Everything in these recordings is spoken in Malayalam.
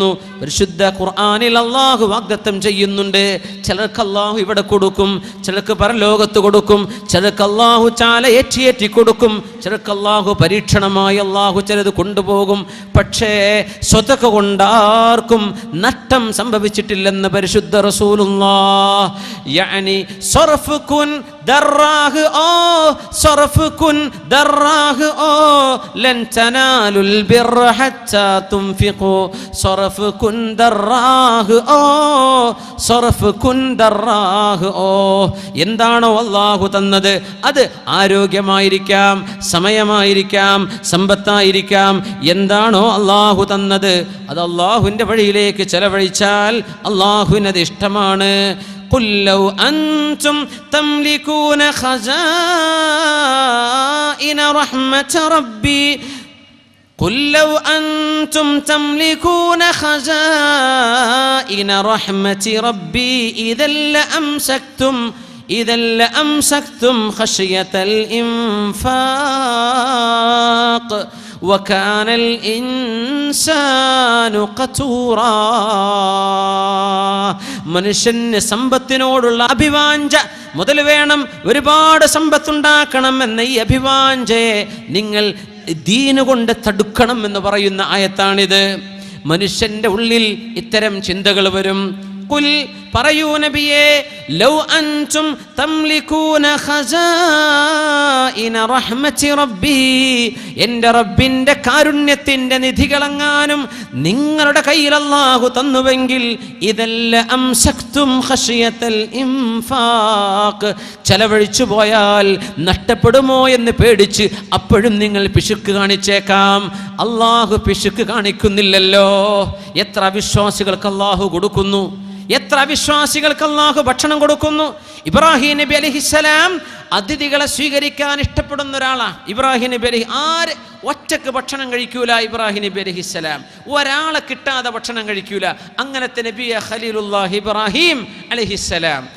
പരിശുദ്ധ ഖുർആാനിൽ അള്ളാഹു വാഗ്ദത്തം ചെയ്യുന്നുണ്ട്. ചിലർക്ക് അള്ളാഹു ഇവിടെ കൊടുക്കും ചിലർക്ക് പരലോകത്ത് കൊടുക്കും ചിലർക്ക് അള്ളാഹു ചാല ഏറ്റിയേറ്റി കൊടുക്കും ചിലർക്ക് അള്ളാഹു പരീക്ഷണമായി അള്ളാഹു ചിലത് കൊണ്ടുപോകും. പക്ഷേ സ്വതക്ക കൊണ്ടാർക്കും നഷ്ടം സംഭവിച്ചിട്ടില്ലെന്ന് പരിശുദ്ധ ഓ ഓ ലൻ തനാലുൽ ഓ ഓ. എന്താണോ അള്ളാഹു തന്നത്? അത് ആരോഗ്യമായിരിക്കാം സമയമായിരിക്കാം സമ്പത്തായിരിക്കാം. എന്താണോ അള്ളാഹു തന്നത് അത് അള്ളാഹുവിൻ്റെ വഴിയിലേക്ക് ചെലവഴിച്ചാൽ അള്ളാഹുവിനത് ഇഷ്ടമാണ് قل لو أنتم تملكون خزائن رحمة ربي قل لو أنتم تملكون خزائن رحمة ربي إذا لأمسكتم إذا لأمسكتم خشية الإنفاق وكان الإنسان قتورا മനുഷ്യന് സമ്പത്തിനോടുള്ള അഭിവാഞ്ച മുതൽ വേണം ഒരുപാട് സമ്പത്തുണ്ടാക്കണം എന്ന ഈ അഭിവാഞ്ചയെ നിങ്ങൾ ദീന് കൊണ്ട് തടുക്കണം എന്ന് പറയുന്ന ആയത്താണിത് മനുഷ്യന്റെ ഉള്ളിൽ ഇത്തരം ചിന്തകൾ വരും കുൽ പറയൂ നബിയേ ലൗ അൻതും തംലികൂന ഖസാഇന റഹ്മതി റബ്ബി. എന്റെ റബ്ബിന്റെ കാരുണ്യത്തിന്റെ നിധികളെങ്ങാനും നിങ്ങളുടെ കയ്യിൽ അല്ലാഹു തന്നുവെങ്കിൽ ഇതല്ല അംസക്തും ഖശിയത്തൽ ഇംഫാഖ്. ചെലവഴിച്ചു പോയാൽ നഷ്ടപ്പെടുമോ എന്ന് പേടിച്ച് അപ്പോഴും നിങ്ങൾ പിശുക്ക് കാണിച്ചേക്കാം. അള്ളാഹു പിശുക്ക് കാണിക്കുന്നില്ലല്ലോ. എത്ര വിശ്വാസികൾക്ക് അള്ളാഹു കൊടുക്കുന്നു. എത്ര അവിശ്വാസികൾക്ക് അള്ളാഹു ഭക്ഷണം കൊടുക്കുന്നു? ഇബ്രാഹിം നബി അലഹിസ്സലാം അതിഥികളെ സ്വീകരിക്കാൻ ഇഷ്ടപ്പെടുന്ന ഒരാളാണ് ഇബ്രാഹിം നബി അലഹി ആര് ഒറ്റയ്ക്ക് ഭക്ഷണം കഴിക്കൂല ഇബ്രാഹിം നബി അലഹിസ്സലാം ഒരാളെ കിട്ടാതെ ഭക്ഷണം കഴിക്കൂല. അങ്ങനത്തെ നബിയ ഖലീലുല്ലാഹ് ഇബ്രാഹിം അലഹിസ്സലാം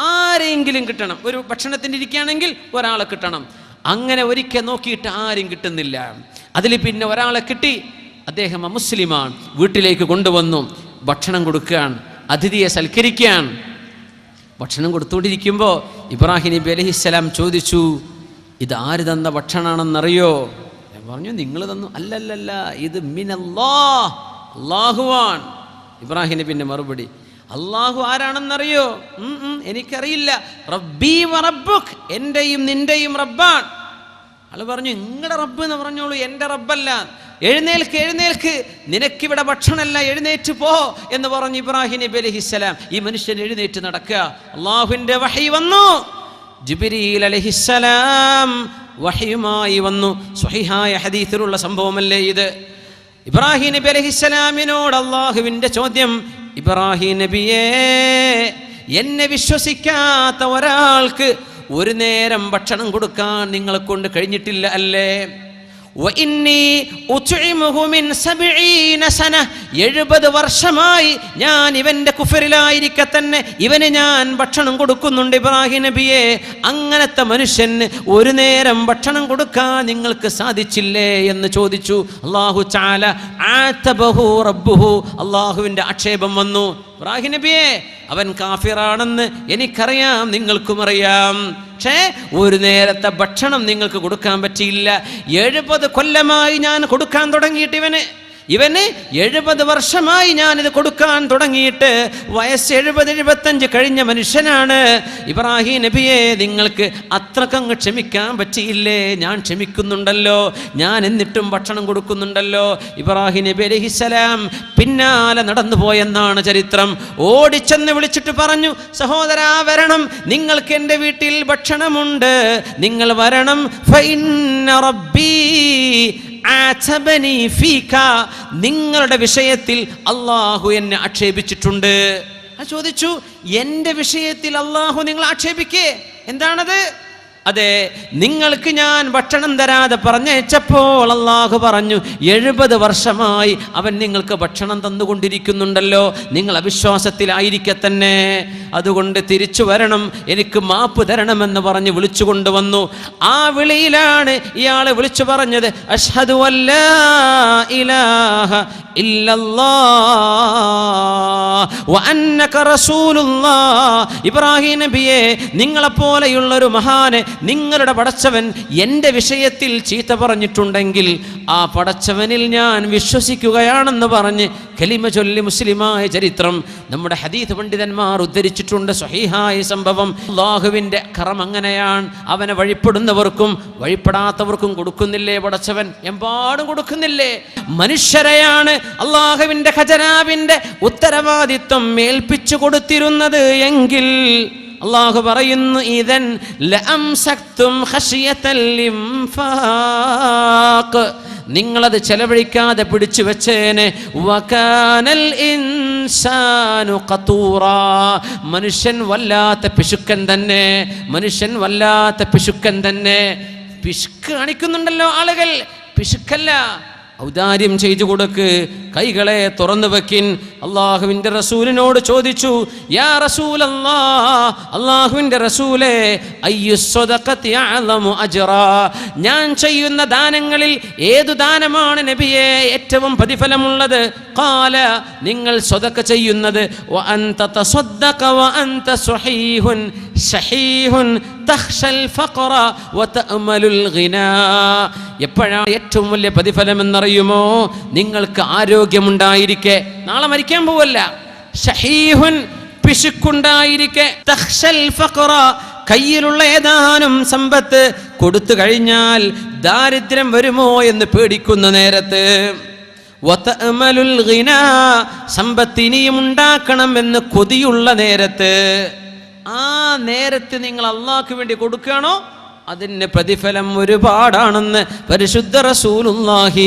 ആരെങ്കിലും കിട്ടണം. ഒരു ഭക്ഷണത്തിന് ഇരിക്കുകയാണെങ്കിൽ ഒരാളെ കിട്ടണം. അങ്ങനെ ഒരിക്കൽ നോക്കിയിട്ട് ആരും കിട്ടുന്നില്ല. അതിൽ പിന്നെ ഒരാളെ കിട്ടി. അദ്ദേഹം മുസ്ലിമാണ്. വീട്ടിലേക്ക് കൊണ്ടുവന്നു. ഭക്ഷണം കൊടുക്കുകയാണ്. അതിഥിയെ സൽക്കരിക്കുകയാണ് ഭക്ഷണം കൊടുത്തുകൊണ്ടിരിക്കുമ്പോൾ ഇബ്രാഹിം നബി അലഹിസ്സലാം ചോദിച്ചു ഇത് ആര് തന്ന ഭക്ഷണമാണെന്നറിയോ ഞാൻ പറഞ്ഞു നിങ്ങൾ തന്നു. അല്ലല്ലല്ല ഇത് മിനല്ലാ അള്ളാഹുവാൻ ഇബ്രാഹിം നബിന്റെ മറുപടി അള്ളാഹു ആരാണെന്നറിയോ? എനിക്കറിയില്ല. റബ്ബി വറബുഖ് എന്റെയും നിന്റെയും റബ്ബാൻ ആൾ പറഞ്ഞു നിങ്ങളുടെ റബ്ബ് എന്ന് പറഞ്ഞോളൂ എന്റെ റബ്ബല്ല. എഴുന്നേൽക്ക് എഴുന്നേൽക്ക്. നിനക്കിവിടെ ഭക്ഷണമല്ല എഴുന്നേറ്റ് പോ എന്ന് പറഞ്ഞു ഇബ്രാഹിം നബി അലഹിസ്സലാം ഈ മനുഷ്യൻ എഴുന്നേറ്റ് നടക്കുക. അള്ളാഹുവിന്റെ വഹി വന്നു. ജിബിരിയിൽ അലഹിസ്സലാം വഹിയുമായി വന്നു. സ്വഹിഹായ ഹദീസിലുള്ള സംഭവമല്ലേ ഇത്? ഇബ്രാഹിം നബി അലഹിസ്സലാമിനോട് അള്ളാഹുവിന്റെ ചോദ്യം ഇബ്രാഹിം നബിയേ എന്നെ വിശ്വസിക്കാത്ത ഒരാൾക്ക് ഒരു നേരം ഭക്ഷണം കൊടുക്കാൻ നിങ്ങളെ കൊണ്ട് കഴിഞ്ഞിട്ടില്ല അല്ലേ? എഴുപത് വർഷമായി ഞാൻ ഇവന്റെ കുഫറിലായിരിക്കെ തന്നെ ഇവന് ഞാൻ ഭക്ഷണം കൊടുക്കുന്നുണ്ട് ഇബ്രാഹിം നബിയെ. അങ്ങനത്തെ മനുഷ്യന് ഒരു നേരം ഭക്ഷണം കൊടുക്കാൻ നിങ്ങൾക്ക് സാധിച്ചില്ലേ എന്ന് ചോദിച്ചു. അള്ളാഹു ചാല ആത്തബഹു റബ്ബുഹു. അള്ളാഹുവിന്റെ ആക്ഷേപം വന്നു. ഇബ്രാഹിം അവൻ കാഫിറാണെന്ന് എനിക്കറിയാം നിങ്ങൾക്കും അറിയാം പക്ഷേ ഒരു നേരത്തെ ഭക്ഷണം നിങ്ങൾക്ക് കൊടുക്കാൻ പറ്റിയില്ല. എഴുപത് കൊല്ലമായി ഞാൻ കൊടുക്കാൻ തുടങ്ങിയിട്ട് ഇവന്. ഇവന് എഴുപത് വർഷമായി ഞാനിത് കൊടുക്കാൻ തുടങ്ങിയിട്ട് വയസ്സ് എഴുപത് എഴുപത്തഞ്ച് കഴിഞ്ഞ മനുഷ്യനാണ്. ഇബ്രാഹിം നബിയെ നിങ്ങൾക്ക് അത്രക്കങ്ങ് ക്ഷമിക്കാൻ പറ്റിയില്ലേ? ഞാൻ ക്ഷമിക്കുന്നുണ്ടല്ലോ. ഞാൻ എന്നിട്ടും ഭക്ഷണം കൊടുക്കുന്നുണ്ടല്ലോ. ഇബ്രാഹിം നബി അലഹിസലാം പിന്നാലെ നടന്നു പോയെന്നാണ് ചരിത്രം. ഓടിച്ചെന്ന് വിളിച്ചിട്ട് പറഞ്ഞു സഹോദരാ വരണം. നിങ്ങൾക്ക് എന്റെ വീട്ടിൽ ഭക്ഷണമുണ്ട്. നിങ്ങൾ വരണം. ഫൈന്ന റബ്ബി ആതബനി ഫീക. നിങ്ങളുടെ വിഷയത്തിൽ അള്ളാഹു എന്നെ ആക്ഷേപിച്ചിട്ടുണ്ട്. ചോദിച്ചു എന്റെ വിഷയത്തിൽ അള്ളാഹു നിങ്ങൾ ആക്ഷേപിക്കേ? എന്താണത്? അതെ നിങ്ങൾക്ക് ഞാൻ ഭക്ഷണം തരാതെ പറഞ്ഞയച്ചപ്പോൾ അള്ളാഹു പറഞ്ഞു എഴുപത് വർഷമായി അവൻ നിങ്ങൾക്ക് ഭക്ഷണം തന്നുകൊണ്ടിരിക്കുന്നുണ്ടല്ലോ നിങ്ങൾ അവിശ്വാസത്തിലായിരിക്കെ തന്നെ അതുകൊണ്ട് തിരിച്ചു വരണം എനിക്ക് മാപ്പ് തരണമെന്ന് പറഞ്ഞ് വിളിച്ചു കൊണ്ടുവന്നു. ആ വിളിയിലാണ് ഇയാളെ വിളിച്ചു പറഞ്ഞത് അഷ്ഹദു ഇലാഹ ഇബ്രാഹിം നബിയെ നിങ്ങളെപ്പോലെയുള്ള ഒരു മഹാന് നിങ്ങളുടെ പടച്ചവൻ എന്റെ വിഷയത്തിൽ ചീത്ത പറഞ്ഞിട്ടുണ്ടെങ്കിൽ ആ പടച്ചവനിൽ ഞാൻ വിശ്വസിക്കുകയാണെന്ന് പറഞ്ഞ് കലിമ ചൊല്ലി മുസ്ലിമായ ചരിത്രം നമ്മുടെ ഹദീത് പണ്ഡിതന്മാർ ഉദ്ധരിച്ചിട്ടുണ്ട് സ്വഹീഹായ സംഭവം. അള്ളാഹുവിന്റെ കറം അങ്ങനെയാണ്. അവനെ വഴിപ്പെടുന്നവർക്കും വഴിപ്പെടാത്തവർക്കും കൊടുക്കുന്നില്ലേ പടച്ചവൻ? എമ്പാടും കൊടുക്കുന്നില്ലേ? മനുഷ്യരെയാണ് അള്ളാഹുവിന്റെ ഖജനാവിന്റെ ഉത്തരവാദിത്വം ഏൽപ്പിച്ചു കൊടുത്തിരുന്നത് എങ്കിൽ അള്ളാഹു പറയുന്നു ഇതൻ ലഅംസക്തും ശക്തും നിങ്ങളത് ചെലവഴിക്കാതെ പിടിച്ചു വെച്ചേനെ. വകാനൽ ഇൻസാനു കത്തൂറ മനുഷ്യൻ വല്ലാത്ത പിശുക്കൻ തന്നെ. മനുഷ്യൻ വല്ലാത്ത പിശുക്കൻ തന്നെ. പിശുക്ക് കാണിക്കുന്നുണ്ടല്ലോ ആളുകൾ. പിശുക്കല്ല. ഔദാര്യം ചെയ്തു കൊടുക്ക്. കൈകളെ തുറന്നു വെക്കിൻ. അള്ളാഹുവിന്റെ റസൂലിനോട് ചോദിച്ചു യാ റസൂൽ അള്ളാഹുവിന്റെ റസൂലേ ഞാൻ ചെയ്യുന്ന ദാനങ്ങളിൽ ഏതു ദാനമാണ് നബിയെ ഏറ്റവും പ്രതിഫലമുള്ളത്? കാല നിങ്ങൾ സ്വതക്ക ചെയ്യുന്നത് എപ്പോഴാണ് ഏറ്റവും വലിയ പ്രതിഫലം എന്നറിയുമോ നിങ്ങൾക്ക് ആരോഗ്യമുണ്ടായിരിക്കെ. നാളെ മരിക്കാൻ പോവല്ല. ഷഹീഹുൻ പിശുക്കുണ്ടായിരിക്കെ. ഫഖറ കയ്യിലുള്ള ഏതാനും സമ്പത്ത് കൊടുത്തു കഴിഞ്ഞാൽ ദാരിദ്ര്യം വരുമോ എന്ന് പേടിക്കുന്ന നേരത്ത്. സമ്പത്ത് ഇനിയും ഉണ്ടാക്കണം എന്ന് കൊതിയുള്ള നേരത്ത്. ആ നേരത്ത് നിങ്ങൾ അള്ളാഹ്ക്ക് വേണ്ടി കൊടുക്കുകയാണോ? അതിന് പ്രതിഫലം ഒരുപാടാണെന്ന് പരിശുദ്ധ റസൂലുല്ലാഹി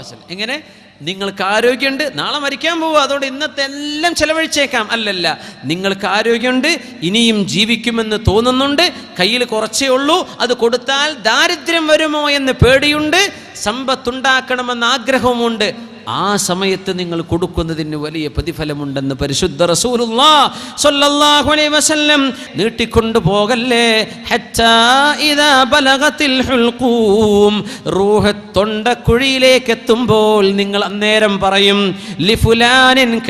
വസല്ലം. എങ്ങനെ? നിങ്ങൾക്ക് ആരോഗ്യമുണ്ട് നാളെ മരിക്കാൻ പോവുക അതുകൊണ്ട് ഇന്നത്തെ എല്ലാം ചെലവഴിച്ചേക്കാം. അല്ലല്ല നിങ്ങൾക്ക് ആരോഗ്യമുണ്ട് ഇനിയും ജീവിക്കുമെന്ന് തോന്നുന്നുണ്ട് കയ്യിൽ കുറച്ചേ ഉള്ളൂ അത് കൊടുത്താൽ ദാരിദ്ര്യം വരുമോ എന്ന് പേടിയുണ്ട് സമ്പത്തുണ്ടാക്കണമെന്ന് ആഗ്രഹവുമുണ്ട്. ആ സമയത്ത് നിങ്ങൾ കൊടുക്കുന്നതിന് വലിയ പ്രതിഫലമുണ്ടെന്ന് പരിശുദ്ധ വസല്ലം പോകല്ലേ? റൂഹ് തൊണ്ടക്കുഴിയിലേക്ക് എത്തുമ്പോൾ നിങ്ങൾ അന്നേരം പറയും ലിഫുലാനിൻ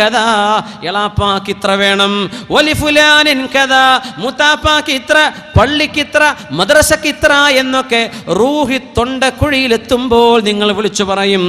ഇത്ര വേണം. വലിഫുലാനിൻ കഥാ ഇത്ര പള്ളിക്ക് ഇത്ര മദ്രസക്ക് ഇത്ര എന്നൊക്കെ റൂഹി തൊണ്ടക്കുഴിയിലെത്തുമ്പോൾ നിങ്ങൾ വിളിച്ചു പറയും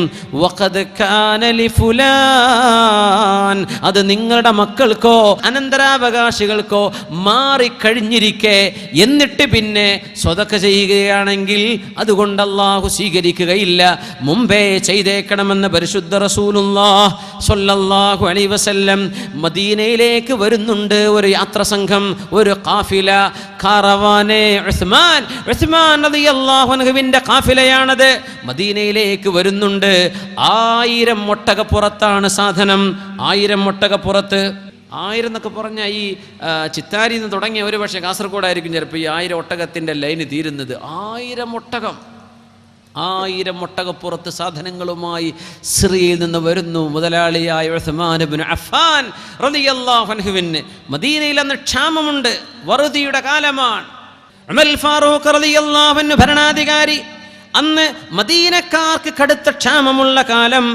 കാന ലിഫുലാൻ അത് നിങ്ങളുടെ മക്കൾക്കോ അനന്തരാവകാശികൾക്കോ മാറിക്കഴിഞ്ഞിരിക്കെ എന്നിട്ട് പിന്നെ സ്വതക്ക ചെയ്യുകയാണെങ്കിൽ അതുകൊണ്ട് അള്ളാഹു സ്വീകരിക്കുകയില്ല. മുമ്പേ ചെയ്തേക്കണമെന്ന് പരിശുദ്ധ റസൂലുള്ളാഹ് സ്വല്ലല്ലാഹു അലൈഹി വസല്ലം മദീനയിലേക്ക് വരുന്നുണ്ട്. ഒരു യാത്ര സംഘം ഒരു കാഫില കാറവാനെ ഉസ്മാൻ. ഉസ്മാൻ അൻഹുവിന്റെ കാഫിലയാണത്. മദീനയിലേക്ക് വരുന്നുണ്ട്. ആയിരം ഒട്ടകപ്പുറത്താണ് സാധനം. ആയിരം മുട്ടക പുറത്ത്. ആയിരം എന്നൊക്കെ പറഞ്ഞാൽ ഈ ചിത്താരി നിന്ന് തുടങ്ങിയ ഒരു പക്ഷേ കാസർഗോഡായിരിക്കും ചിലപ്പോൾ ഈ ആയിരം ഒട്ടകത്തിന്റെ ലൈന് തീരുന്നത്. ആയിരം ഒട്ടകം. ആയിരം ഒട്ടകപ്പുറത്ത് സാധനങ്ങളുമായി സിറിയയിൽ നിന്ന് വരുന്നു. മുതലാളിയായ റളിയല്ലാഹു അൻഹുവിന് മദീനയിൽ അന്ന് ക്ഷാമമുണ്ട്. വറുതിയുടെ കാലമാണ്. ഫാറൂഖ് ഭരണാധികാരി. അന്ന് മദീനക്കാർക്ക് കടുത്ത ക്ഷാമമുള്ള കാലം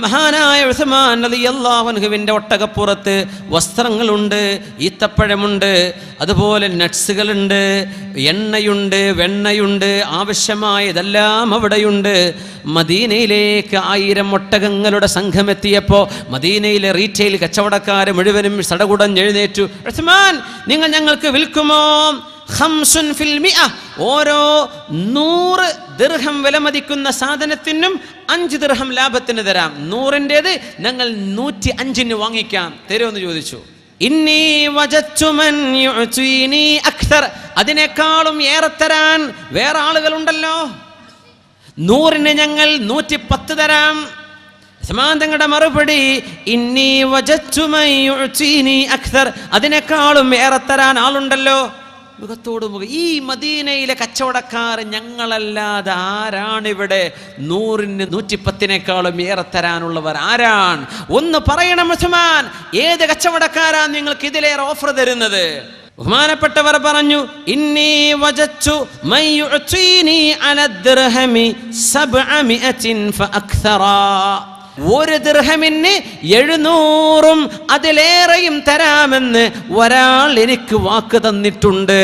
മഹാനായ ഉസ്മാൻ റളിയല്ലാഹു അള്ളാഹുവിന്റെ ഒട്ടകപ്പുറത്ത് വസ്ത്രങ്ങളുണ്ട് ഈത്തപ്പഴമുണ്ട് അതുപോലെ നട്സുകളുണ്ട് എണ്ണയുണ്ട് വെണ്ണയുണ്ട് ആവശ്യമായതെല്ലാം അവിടെയുണ്ട് മദീനയിലേക്ക് ആയിരം ഒട്ടകങ്ങളുടെ സംഘം എത്തിയപ്പോൾ മദീനയിലെ റീറ്റെയിൽ കച്ചവടക്കാർ മുഴുവനും സടകുടഞ്ഞെഴുന്നേറ്റു ഉസ്മാൻ നിങ്ങൾ ഞങ്ങൾക്ക് വിൽക്കുമോ. ഓരോ നൂറ് ദീർഘം വിലമതിക്കുന്ന സാധനത്തിനും അഞ്ച് ദീർഘം ലാഭത്തിന് തരാം. നൂറിന്റെത് ഞങ്ങൾ നൂറ്റി അഞ്ചിന് വാങ്ങിക്കാം. തരുമെന്ന് ചോദിച്ചു. ഇന്നി വജച്ചുമൻ അതിനേക്കാളും ഏറെ തരാൻ വേറെ ആളുകളുണ്ടല്ലോ. നൂറിന് ഞങ്ങൾ നൂറ്റി പത്ത് തരാം സമാന്തങ്ങളുടെ മറുപടി ഇന്നി വജച്ചുമൈ മൻ യുഅ്തീനി അക്തർ. അതിനേക്കാളും ഏറെ തരാൻ ആളുണ്ടല്ലോ. മുഖത്തോട് മുഖം. ഈ മദീനയിലെ കച്ചവടക്കാർ ഞങ്ങളല്ലാതെ ആരാണിവിടെ? നൂറിന് നൂറ്റിപ്പത്തിനേക്കാളും ഏറെ തരാനുള്ളവർ ആരാണ്? ഒന്ന് പറയണം ഉസ്മാൻ ഏത് കച്ചവടക്കാരാ നിങ്ങൾക്ക് ഇതിലേറെ ഓഫർ തരുന്നത്? ബഹുമാനപ്പെട്ടവർ പറഞ്ഞു ഇന്നീ വജച്ചു മൻ യുഅ്തീനി അല ദിർഹമി സബ്അമിഅത്തിൻ ഫഅക്തറ. ഒരു ദൃഹമിന് എഴുന്നൂറും അതിലേറെയും തരാമെന്ന് ഒരാൾ എനിക്ക് വാക്ക് തന്നിട്ടുണ്ട്.